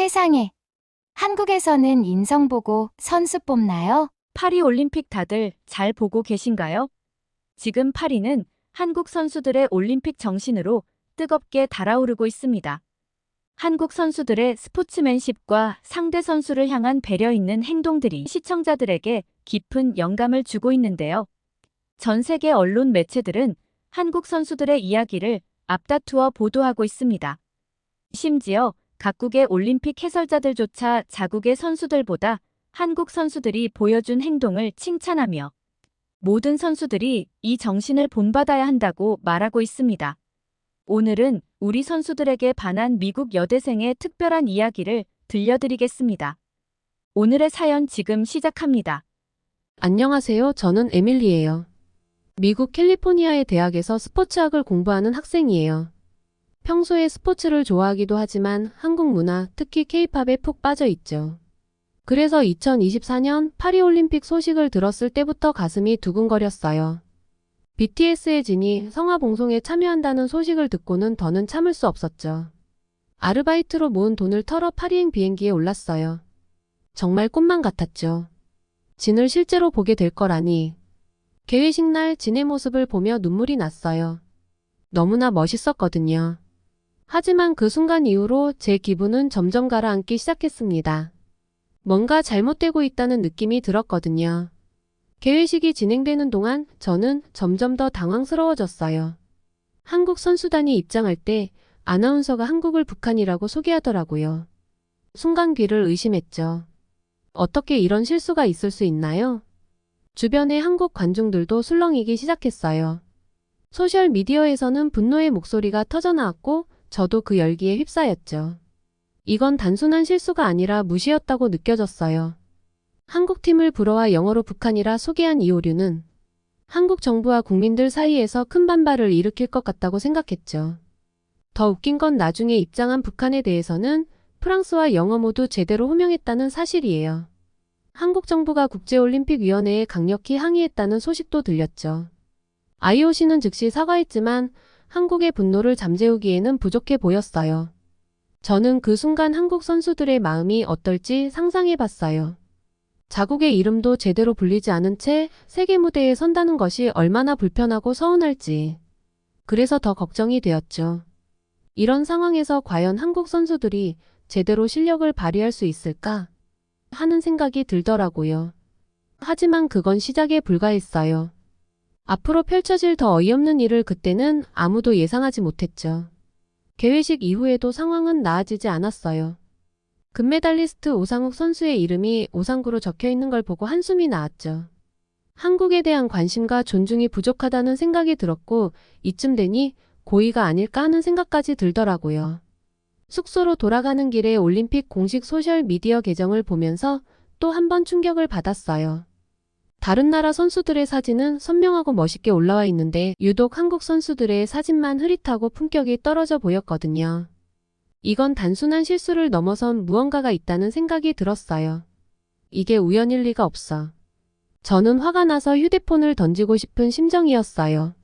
세상에. 한국에서는 인성 보고 선수 뽑나요? 파리 올림픽 다들 잘 보고 계신가요? 지금 파리는 한국 선수들의 올림픽 정신으로 뜨겁게 달아오르고 있습니다. 한국 선수들의 스포츠맨십과 상대 선수를 향한 배려 있는 행동들이 시청자들에게 깊은 영감을 주고 있는데요. 전 세계 언론 매체들은 한국 선수들의 이야기를 앞다투어 보도하고 있습니다. 심지어 각국의 올림픽 해설자들조차 자국의 선수들보다 한국 선수들이 보여준 행동을 칭찬하며 모든 선수들이 이 정신을 본받아야 한다고 말하고 있습니다. 오늘은 우리 선수들에게 반한 미국 여대생의 특별한 이야기를 들려드리겠습니다. 오늘의 사연 지금 시작합니다. 안녕하세요. 저는 에밀리예요. 미국 캘리포니아의 대학에서 스포츠학을 공부하는 학생이에요. 평소에 스포츠를 좋아하기도 하지만 한국 문화, 특히 케이팝에 푹 빠져 있죠. 그래서 2024년 파리올림픽 소식을 들었을 때부터 가슴이 두근거렸어요. BTS의 진이 성화봉송에 참여한다는 소식을 듣고는 더는 참을 수 없었죠. 아르바이트로 모은 돈을 털어 파리행 비행기에 올랐어요. 정말 꿈만 같았죠. 진을 실제로 보게 될 거라니. 개회식 날 진의 모습을 보며 눈물이 났어요. 너무나 멋있었거든요. 하지만 그 순간 이후로 제 기분은 점점 가라앉기 시작했습니다. 뭔가 잘못되고 있다는 느낌이 들었거든요. 개회식이 진행되는 동안 저는 점점 더 당황스러워졌어요. 한국 선수단이 입장할 때 아나운서가 한국을 북한이라고 소개하더라고요. 순간 귀를 의심했죠. 어떻게 이런 실수가 있을 수 있나요? 주변의 한국 관중들도 술렁이기 시작했어요. 소셜 미디어에서는 분노의 목소리가 터져나왔고 저도 그 열기에 휩싸였죠. 이건 단순한 실수가 아니라 무시였다고 느껴졌어요. 한국팀을 불어와 영어로 북한이라 소개한 이 오류는 한국 정부와 국민들 사이에서 큰 반발을 일으킬 것 같다고 생각했죠. 더 웃긴 건 나중에 입장한 북한에 대해서는 프랑스와 영어 모두 제대로 호명했다는 사실이에요. 한국 정부가 국제올림픽위원회에 강력히 항의했다는 소식도 들렸죠. IOC는 즉시 사과했지만 한국의 분노를 잠재우기에는 부족해 보였어요. 저는 그 순간 한국 선수들의 마음이 어떨지 상상해 봤어요. 자국의 이름도 제대로 불리지 않은 채 세계 무대에 선다는 것이 얼마나 불편하고 서운할지. 그래서 더 걱정이 되었죠. 이런 상황에서 과연 한국 선수들이 제대로 실력을 발휘할 수 있을까? 하는 생각이 들더라고요. 하지만 그건 시작에 불과했어요. 앞으로 펼쳐질 더 어이없는 일을 그때는 아무도 예상하지 못했죠. 개회식 이후에도 상황은 나아지지 않았어요. 금메달리스트 오상욱 선수의 이름이 오상구로 적혀 있는 걸 보고 한숨이 나왔죠. 한국에 대한 관심과 존중이 부족하다는 생각이 들었고 이쯤 되니 고의가 아닐까 하는 생각까지 들더라고요. 숙소로 돌아가는 길에 올림픽 공식 소셜 미디어 계정을 보면서 또 한 번 충격을 받았어요. 다른 나라 선수들의 사진은 선명하고 멋있게 올라와 있는데 유독 한국 선수들의 사진만 흐릿하고 품격이 떨어져 보였거든요. 이건 단순한 실수를 넘어선 무언가가 있다는 생각이 들었어요. 이게 우연일 리가 없어. 저는 화가 나서 휴대폰을 던지고 싶은 심정이었어요.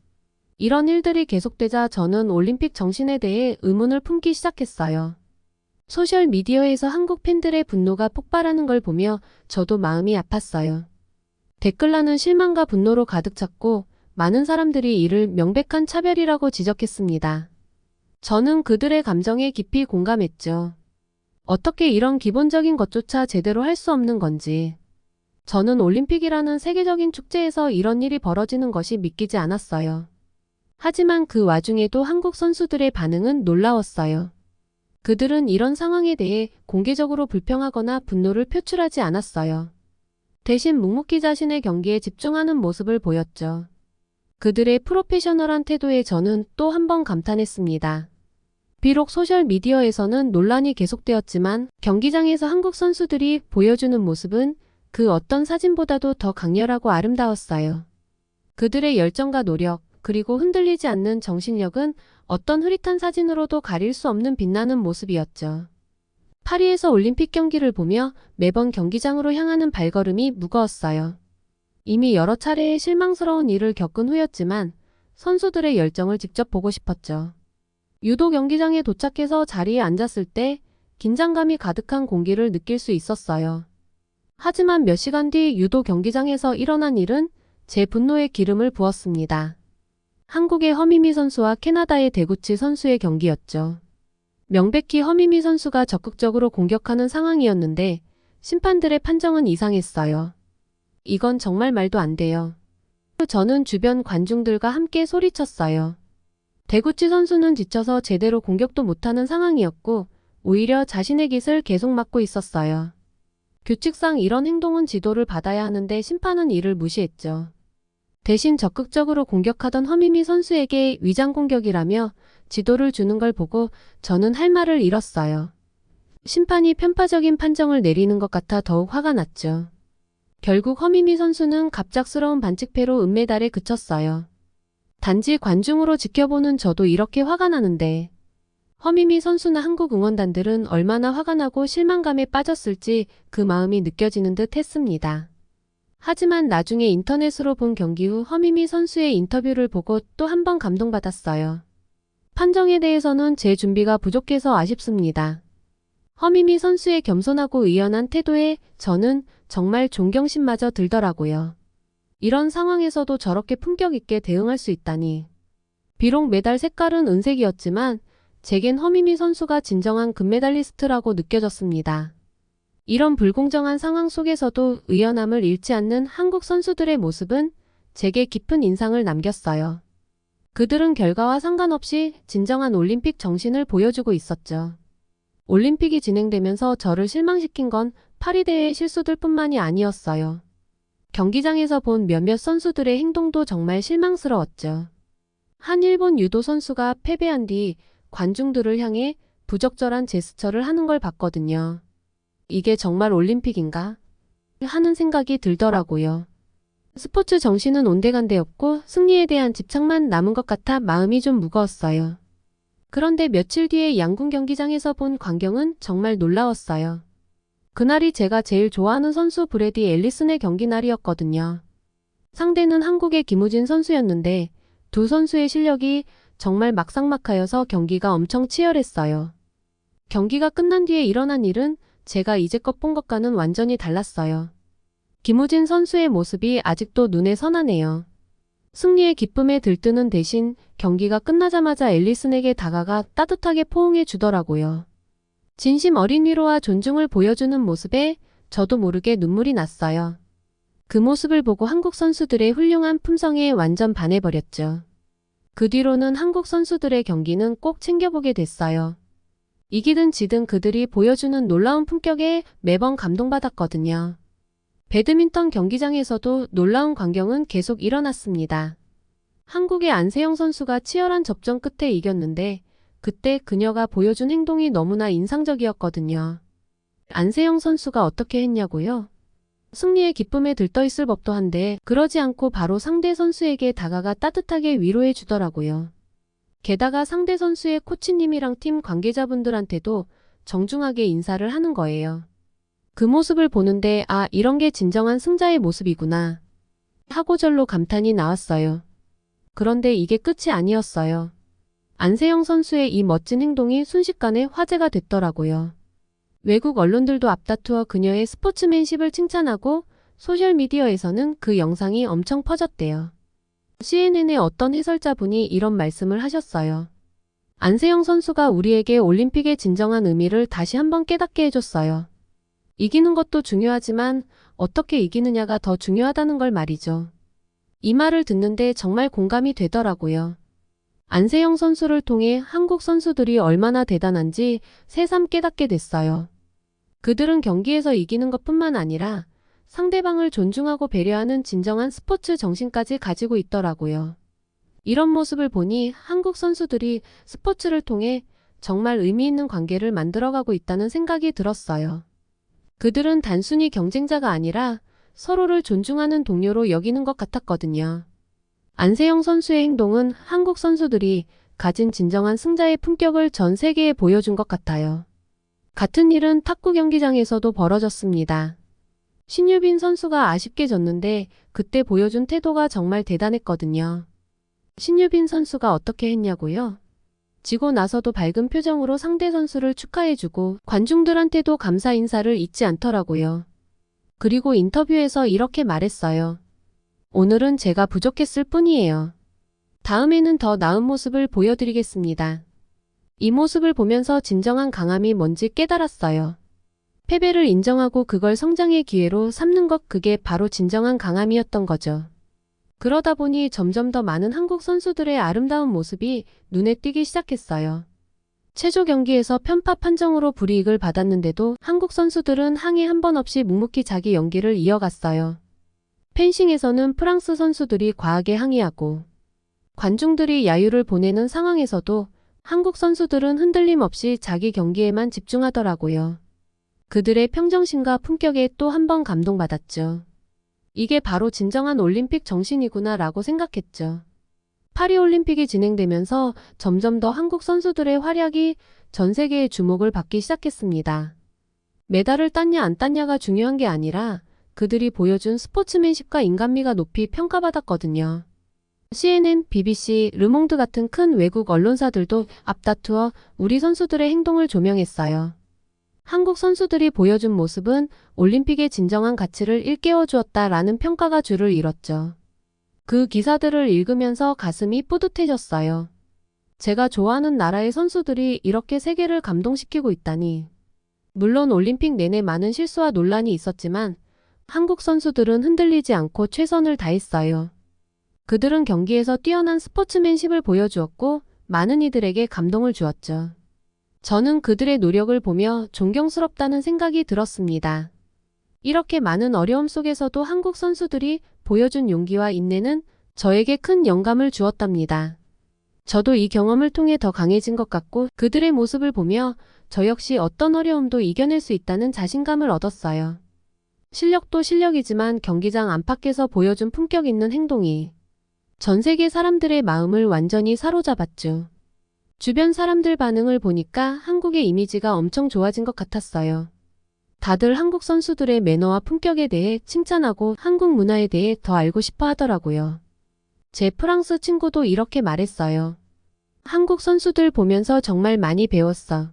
이런 일들이 계속되자 저는 올림픽 정신에 대해 의문을 품기 시작했어요. 소셜 미디어에서 한국 팬들의 분노가 폭발하는 걸 보며 저도 마음이 아팠어요. 댓글란은 실망과 분노로 가득 찼고 많은 사람들이 이를 명백한 차별이라고 지적했습니다. 저는 그들의 감정에 깊이 공감했죠. 어떻게 이런 기본적인 것조차 제대로 할 수 없는 건지. 저는 올림픽이라는 세계적인 축제에서 이런 일이 벌어지는 것이 믿기지 않았어요. 하지만 그 와중에도 한국 선수들의 반응은 놀라웠어요. 그들은 이런 상황에 대해 공개적으로 불평하거나 분노를 표출하지 않았어요. 대신 묵묵히 자신의 경기에 집중하는 모습을 보였죠. 그들의 프로페셔널한 태도에 저는 또 한 번 감탄했습니다. 비록 소셜미디어에서는 논란이 계속되었지만 경기장에서 한국 선수들이 보여주는 모습은 그 어떤 사진보다도 더 강렬하고 아름다웠어요. 그들의 열정과 노력, 그리고 흔들리지 않는 정신력은 어떤 흐릿한 사진으로도 가릴 수 없는 빛나는 모습이었죠. 파리에서 올림픽 경기를 보며 매번 경기장으로 향하는 발걸음이 무거웠어요. 이미 여러 차례의 실망스러운 일을 겪은 후였지만 선수들의 열정을 직접 보고 싶었죠. 유도 경기장에 도착해서 자리에 앉았을 때 긴장감이 가득한 공기를 느낄 수 있었어요. 하지만 몇 시간 뒤 유도 경기장에서 일어난 일은 제 분노에 기름을 부었습니다. 한국의 허미미 선수와 캐나다의 대구치 선수의 경기였죠. 명백히 허미미 선수가 적극적으로 공격하는 상황이었는데 심판들의 판정은 이상했어요. 이건 정말 말도 안 돼요. 저는 주변 관중들과 함께 소리쳤어요. 대구치 선수는 지쳐서 제대로 공격도 못하는 상황이었고 오히려 자신의 깃을 계속 맞고 있었어요. 규칙상 이런 행동은 지도를 받아야 하는데 심판은 이를 무시했죠. 대신 적극적으로 공격하던 허미미 선수에게 위장 공격이라며 지도를 주는 걸 보고 저는 할 말을 잃었어요. 심판이 편파적인 판정을 내리는 것 같아 더욱 화가 났죠. 결국 허미미 선수는 갑작스러운 반칙패로 은메달에 그쳤어요. 단지 관중으로 지켜보는 저도 이렇게 화가 나는데 허미미 선수나 한국 응원단들은 얼마나 화가 나고 실망감에 빠졌을지 그 마음이 느껴지는 듯 했습니다. 하지만 나중에 인터넷으로 본 경기 후 허미미 선수의 인터뷰를 보고 또 한 번 감동받았어요. 판정에 대해서는 제 준비가 부족해서 아쉽습니다. 허미미 선수의 겸손하고 의연한 태도에 저는 정말 존경심마저 들더라고요. 이런 상황에서도 저렇게 품격 있게 대응할 수 있다니. 비록 메달 색깔은 은색이었지만 제겐 허미미 선수가 진정한 금메달리스트라고 느껴졌습니다. 이런 불공정한 상황 속에서도 의연함을 잃지 않는 한국 선수들의 모습은 제게 깊은 인상을 남겼어요. 그들은 결과와 상관없이 진정한 올림픽 정신을 보여주고 있었죠. 올림픽이 진행되면서 저를 실망시킨 건 파리대회 실수들 뿐만이 아니었어요. 경기장에서 본 몇몇 선수들의 행동도 정말 실망스러웠죠. 한 일본 유도 선수가 패배한 뒤 관중들을 향해 부적절한 제스처를 하는 걸 봤거든요. 이게 정말 올림픽인가? 하는 생각이 들더라고요. 스포츠 정신은 온데간데였고 승리에 대한 집착만 남은 것 같아 마음이 좀 무거웠어요. 그런데 며칠 뒤에 양궁 경기장에서 본 광경은 정말 놀라웠어요. 그날이 제가 제일 좋아하는 선수 브레디 앨리슨의 경기 날이었거든요. 상대는 한국의 김우진 선수였는데 두 선수의 실력이 정말 막상막하여서 경기가 엄청 치열했어요. 경기가 끝난 뒤에 일어난 일은 제가 이제껏 본 것과는 완전히 달랐어요. 김우진 선수의 모습이 아직도 눈에 선하네요. 승리의 기쁨에 들뜨는 대신 경기가 끝나자마자 앨리슨에게 다가가 따뜻하게 포옹해 주더라고요. 진심 어린 위로와 존중을 보여주는 모습에 저도 모르게 눈물이 났어요. 그 모습을 보고 한국 선수들의 훌륭한 품성에 완전 반해버렸죠. 그 뒤로는 한국 선수들의 경기는 꼭 챙겨보게 됐어요. 이기든 지든 그들이 보여주는 놀라운 품격에 매번 감동받았거든요. 배드민턴 경기장에서도 놀라운 광경은 계속 일어났습니다. 한국의 안세영 선수가 치열한 접전 끝에 이겼는데 그때 그녀가 보여준 행동이 너무나 인상적이었거든요. 안세영 선수가 어떻게 했냐고요? 승리의 기쁨에 들떠 있을 법도 한데 그러지 않고 바로 상대 선수에게 다가가 따뜻하게 위로해 주더라고요. 게다가 상대 선수의 코치님이랑 팀 관계자분들한테도 정중하게 인사를 하는 거예요. 그 모습을 보는데 아 이런 게 진정한 승자의 모습이구나 하고 절로 감탄이 나왔어요. 그런데 이게 끝이 아니었어요. 안세영 선수의 이 멋진 행동이 순식간에 화제가 됐더라고요. 외국 언론들도 앞다투어 그녀의 스포츠맨십을 칭찬하고 소셜미디어에서는 그 영상이 엄청 퍼졌대요. CNN의 어떤 해설자분이 이런 말씀을 하셨어요. 안세영 선수가 우리에게 올림픽의 진정한 의미를 다시 한번 깨닫게 해줬어요. 이기는 것도 중요하지만 어떻게 이기느냐가 더 중요하다는 걸 말이죠. 이 말을 듣는데 정말 공감이 되더라고요. 안세영 선수를 통해 한국 선수들이 얼마나 대단한지 새삼 깨닫게 됐어요. 그들은 경기에서 이기는 것 뿐만 아니라 상대방을 존중하고 배려하는 진정한 스포츠 정신까지 가지고 있더라고요. 이런 모습을 보니 한국 선수들이 스포츠를 통해 정말 의미 있는 관계를 만들어가고 있다는 생각이 들었어요. 그들은 단순히 경쟁자가 아니라 서로를 존중하는 동료로 여기는 것 같았거든요. 안세영 선수의 행동은 한국 선수들이 가진 진정한 승자의 품격을 전 세계에 보여준 것 같아요. 같은 일은 탁구 경기장에서도 벌어졌습니다. 신유빈 선수가 아쉽게 졌는데 그때 보여준 태도가 정말 대단했거든요. 신유빈 선수가 어떻게 했냐고요? 지고 나서도 밝은 표정으로 상대 선수를 축하해주고 관중들한테도 감사 인사를 잊지 않더라고요. 그리고 인터뷰에서 이렇게 말했어요. 오늘은 제가 부족했을 뿐이에요. 다음에는 더 나은 모습을 보여드리겠습니다. 이 모습을 보면서 진정한 강함이 뭔지 깨달았어요. 패배를 인정하고 그걸 성장의 기회로 삼는 것 그게 바로 진정한 강함이었던 거죠. 그러다 보니 점점 더 많은 한국 선수들의 아름다운 모습이 눈에 띄기 시작했어요. 체조 경기에서 편파 판정으로 불이익을 받았는데도 한국 선수들은 항해 한 번 없이 묵묵히 자기 연기를 이어갔어요. 펜싱에서는 프랑스 선수들이 과하게 항의하고 관중들이 야유를 보내는 상황에서도 한국 선수들은 흔들림 없이 자기 경기에만 집중하더라고요. 그들의 평정심과 품격에 또 한 번 감동받았죠. 이게 바로 진정한 올림픽 정신이구나 라고 생각했죠. 파리올림픽이 진행되면서 점점 더 한국 선수들의 활약이 전 세계의 주목을 받기 시작했습니다. 메달을 땄냐 안 땄냐가 중요한 게 아니라 그들이 보여준 스포츠맨십과 인간미가 높이 평가받았거든요. CNN, BBC, 르몽드 같은 큰 외국 언론사들도 앞다투어 우리 선수들의 행동을 조명했어요. 한국 선수들이 보여준 모습은 올림픽의 진정한 가치를 일깨워 주었다라는 평가가 줄을 이뤘죠. 그 기사들을 읽으면서 가슴이 뿌듯해졌어요. 제가 좋아하는 나라의 선수들이 이렇게 세계를 감동시키고 있다니. 물론 올림픽 내내 많은 실수와 논란이 있었지만 한국 선수들은 흔들리지 않고 최선을 다했어요. 그들은 경기에서 뛰어난 스포츠맨십을 보여주었고 많은 이들에게 감동을 주었죠. 저는 그들의 노력을 보며 존경스럽다는 생각이 들었습니다. 이렇게 많은 어려움 속에서도 한국 선수들이 보여준 용기와 인내는 저에게 큰 영감을 주었답니다. 저도 이 경험을 통해 더 강해진 것 같고 그들의 모습을 보며 저 역시 어떤 어려움도 이겨낼 수 있다는 자신감을 얻었어요. 실력도 실력이지만 경기장 안팎에서 보여준 품격 있는 행동이 전 세계 사람들의 마음을 완전히 사로잡았죠. 주변 사람들 반응을 보니까 한국의 이미지가 엄청 좋아진 것 같았어요. 다들 한국 선수들의 매너와 품격에 대해 칭찬하고 한국 문화에 대해 더 알고 싶어 하더라고요. 제 프랑스 친구도 이렇게 말했어요. 한국 선수들 보면서 정말 많이 배웠어.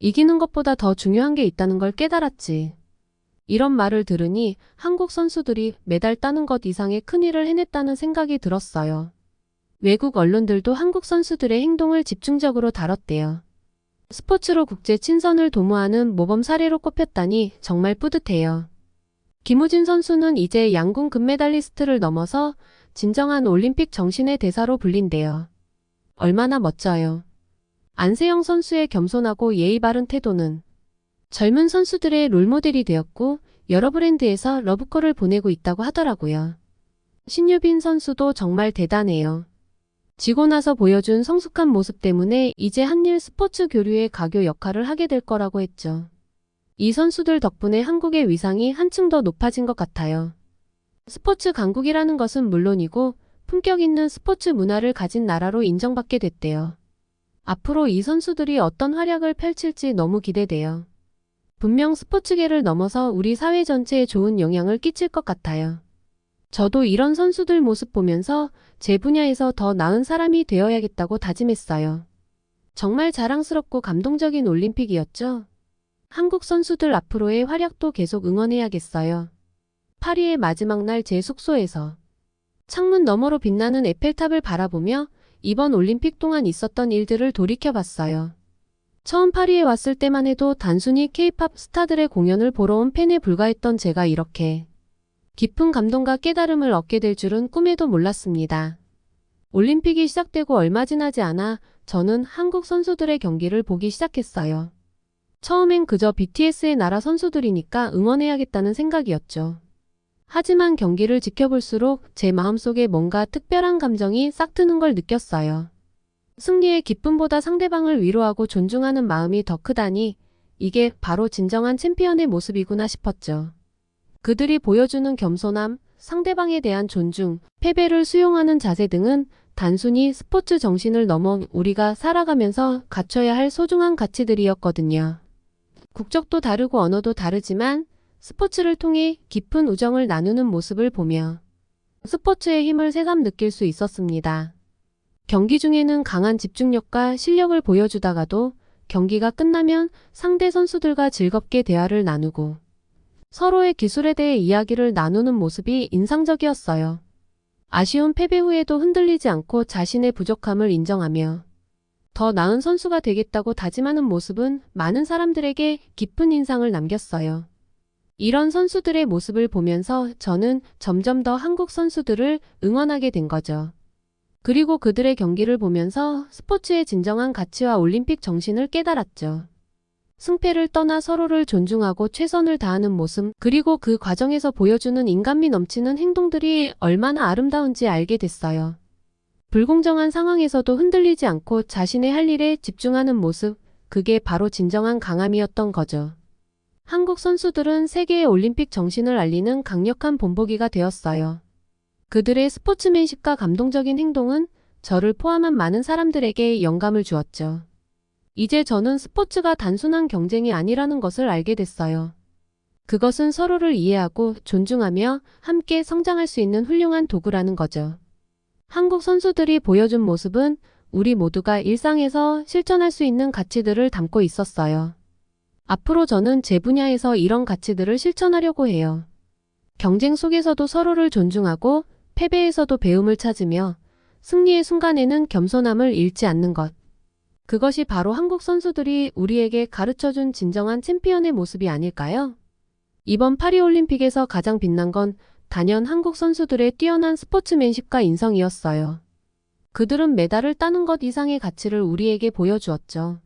이기는 것보다 더 중요한 게 있다는 걸 깨달았지. 이런 말을 들으니 한국 선수들이 메달 따는 것 이상의 큰일을 해냈다는 생각이 들었어요. 외국 언론들도 한국 선수들의 행동을 집중적으로 다뤘대요. 스포츠로 국제 친선을 도모하는 모범 사례로 꼽혔다니 정말 뿌듯해요. 김우진 선수는 이제 양궁 금메달리스트를 넘어서 진정한 올림픽 정신의 대사로 불린대요. 얼마나 멋져요. 안세영 선수의 겸손하고 예의 바른 태도는 젊은 선수들의 롤모델이 되었고 여러 브랜드에서 러브콜을 보내고 있다고 하더라고요. 신유빈 선수도 정말 대단해요. 지고 나서 보여준 성숙한 모습 때문에 이제 한일 스포츠 교류의 가교 역할을 하게 될 거라고 했죠. 이 선수들 덕분에 한국의 위상이 한층 더 높아진 것 같아요. 스포츠 강국이라는 것은 물론이고 품격 있는 스포츠 문화를 가진 나라로 인정받게 됐대요. 앞으로 이 선수들이 어떤 활약을 펼칠지 너무 기대돼요. 분명 스포츠계를 넘어서 우리 사회 전체에 좋은 영향을 끼칠 것 같아요. 저도 이런 선수들 모습 보면서 제 분야에서 더 나은 사람이 되어야겠다고 다짐했어요. 정말 자랑스럽고 감동적인 올림픽이었죠? 한국 선수들 앞으로의 활약도 계속 응원해야겠어요. 파리의 마지막 날 제 숙소에서 창문 너머로 빛나는 에펠탑을 바라보며 이번 올림픽 동안 있었던 일들을 돌이켜봤어요. 처음 파리에 왔을 때만 해도 단순히 케이팝 스타들의 공연을 보러 온 팬에 불과했던 제가 이렇게 깊은 감동과 깨달음을 얻게 될 줄은 꿈에도 몰랐습니다. 올림픽이 시작되고 얼마 지나지 않아 저는 한국 선수들의 경기를 보기 시작했어요. 처음엔 그저 BTS의 나라 선수들이니까 응원해야겠다는 생각이었죠. 하지만 경기를 지켜볼수록 제 마음속에 뭔가 특별한 감정이 싹 트는 걸 느꼈어요. 승리의 기쁨보다 상대방을 위로하고 존중하는 마음이 더 크다니 이게 바로 진정한 챔피언의 모습이구나 싶었죠. 그들이 보여주는 겸손함, 상대방에 대한 존중, 패배를 수용하는 자세 등은 단순히 스포츠 정신을 넘어 우리가 살아가면서 갖춰야 할 소중한 가치들이었거든요. 국적도 다르고 언어도 다르지만 스포츠를 통해 깊은 우정을 나누는 모습을 보며 스포츠의 힘을 새삼 느낄 수 있었습니다. 경기 중에는 강한 집중력과 실력을 보여주다가도 경기가 끝나면 상대 선수들과 즐겁게 대화를 나누고 서로의 기술에 대해 이야기를 나누는 모습이 인상적이었어요. 아쉬운 패배 후에도 흔들리지 않고 자신의 부족함을 인정하며 더 나은 선수가 되겠다고 다짐하는 모습은 많은 사람들에게 깊은 인상을 남겼어요. 이런 선수들의 모습을 보면서 저는 점점 더 한국 선수들을 응원하게 된 거죠. 그리고 그들의 경기를 보면서 스포츠의 진정한 가치와 올림픽 정신을 깨달았죠. 승패를 떠나 서로를 존중하고 최선을 다하는 모습, 그리고 그 과정에서 보여주는 인간미 넘치는 행동들이 얼마나 아름다운지 알게 됐어요. 불공정한 상황에서도 흔들리지 않고 자신의 할 일에 집중하는 모습, 그게 바로 진정한 강함이었던 거죠. 한국 선수들은 세계의 올림픽 정신을 알리는 강력한 본보기가 되었어요. 그들의 스포츠맨십과 감동적인 행동은 저를 포함한 많은 사람들에게 영감을 주었죠. 이제 저는 스포츠가 단순한 경쟁이 아니라는 것을 알게 됐어요. 그것은 서로를 이해하고 존중하며 함께 성장할 수 있는 훌륭한 도구라는 거죠. 한국 선수들이 보여준 모습은 우리 모두가 일상에서 실천할 수 있는 가치들을 담고 있었어요. 앞으로 저는 제 분야에서 이런 가치들을 실천하려고 해요. 경쟁 속에서도 서로를 존중하고 패배에서도 배움을 찾으며 승리의 순간에는 겸손함을 잃지 않는 것. 그것이 바로 한국 선수들이 우리에게 가르쳐준 진정한 챔피언의 모습이 아닐까요? 이번 파리올림픽에서 가장 빛난 건 단연 한국 선수들의 뛰어난 스포츠맨십과 인성이었어요. 그들은 메달을 따는 것 이상의 가치를 우리에게 보여주었죠.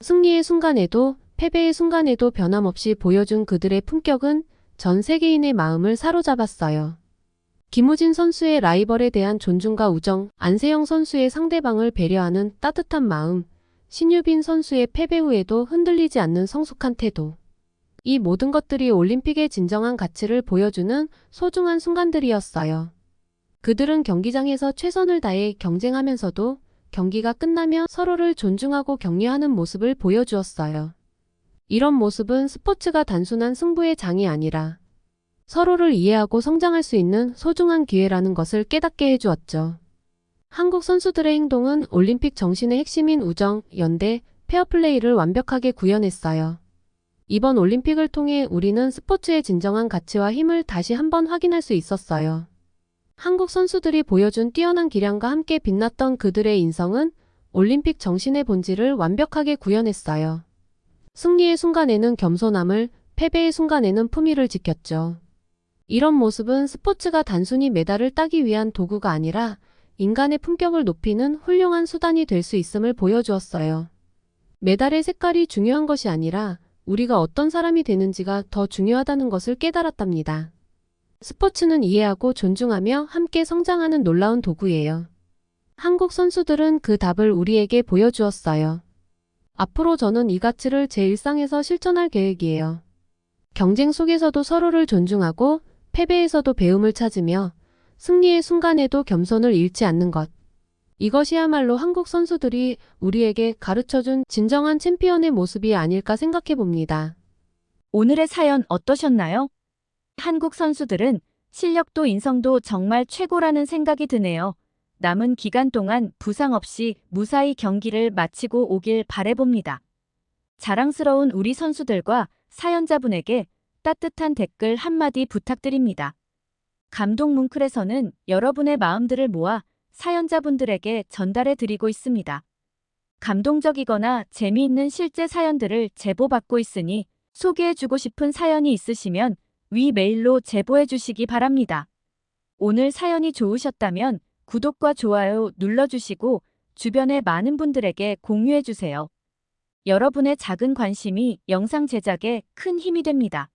승리의 순간에도 패배의 순간에도 변함없이 보여준 그들의 품격은 전 세계인의 마음을 사로잡았어요. 김우진 선수의 라이벌에 대한 존중과 우정, 안세영 선수의 상대방을 배려하는 따뜻한 마음, 신유빈 선수의 패배 후에도 흔들리지 않는 성숙한 태도. 이 모든 것들이 올림픽의 진정한 가치를 보여주는 소중한 순간들이었어요. 그들은 경기장에서 최선을 다해 경쟁하면서도 경기가 끝나면 서로를 존중하고 격려하는 모습을 보여주었어요. 이런 모습은 스포츠가 단순한 승부의 장이 아니라 서로를 이해하고 성장할 수 있는 소중한 기회라는 것을 깨닫게 해주었죠. 한국 선수들의 행동은 올림픽 정신의 핵심인 우정, 연대, 페어플레이를 완벽하게 구현했어요. 이번 올림픽을 통해 우리는 스포츠의 진정한 가치와 힘을 다시 한번 확인할 수 있었어요. 한국 선수들이 보여준 뛰어난 기량과 함께 빛났던 그들의 인성은 올림픽 정신의 본질을 완벽하게 구현했어요. 승리의 순간에는 겸손함을, 패배의 순간에는 품위를 지켰죠. 이런 모습은 스포츠가 단순히 메달을 따기 위한 도구가 아니라 인간의 품격을 높이는 훌륭한 수단이 될 수 있음을 보여주었어요. 메달의 색깔이 중요한 것이 아니라 우리가 어떤 사람이 되는지가 더 중요하다는 것을 깨달았답니다. 스포츠는 이해하고 존중하며 함께 성장하는 놀라운 도구예요. 한국 선수들은 그 답을 우리에게 보여주었어요. 앞으로 저는 이 가치를 제 일상에서 실천할 계획이에요. 경쟁 속에서도 서로를 존중하고 패배에서도 배움을 찾으며 승리의 순간에도 겸손을 잃지 않는 것. 이것이야말로 한국 선수들이 우리에게 가르쳐준 진정한 챔피언의 모습이 아닐까 생각해 봅니다. 오늘의 사연 어떠셨나요? 한국 선수들은 실력도 인성도 정말 최고라는 생각이 드네요. 남은 기간 동안 부상 없이 무사히 경기를 마치고 오길 바래봅니다. 자랑스러운 우리 선수들과 사연자분에게 따뜻한 댓글 한마디 부탁드립니다. 감동 뭉클에서는 여러분의 마음들을 모아 사연자분들에게 전달해 드리고 있습니다. 감동적이거나 재미있는 실제 사연들을 제보받고 있으니 소개해 주고 싶은 사연이 있으시면 위 메일로 제보해 주시기 바랍니다. 오늘 사연이 좋으셨다면 구독과 좋아요 눌러주시고 주변의 많은 분들에게 공유해 주세요. 여러분의 작은 관심이 영상 제작에 큰 힘이 됩니다.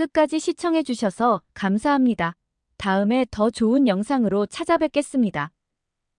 끝까지 시청해 주셔서 감사합니다. 다음에 더 좋은 영상으로 찾아뵙겠습니다.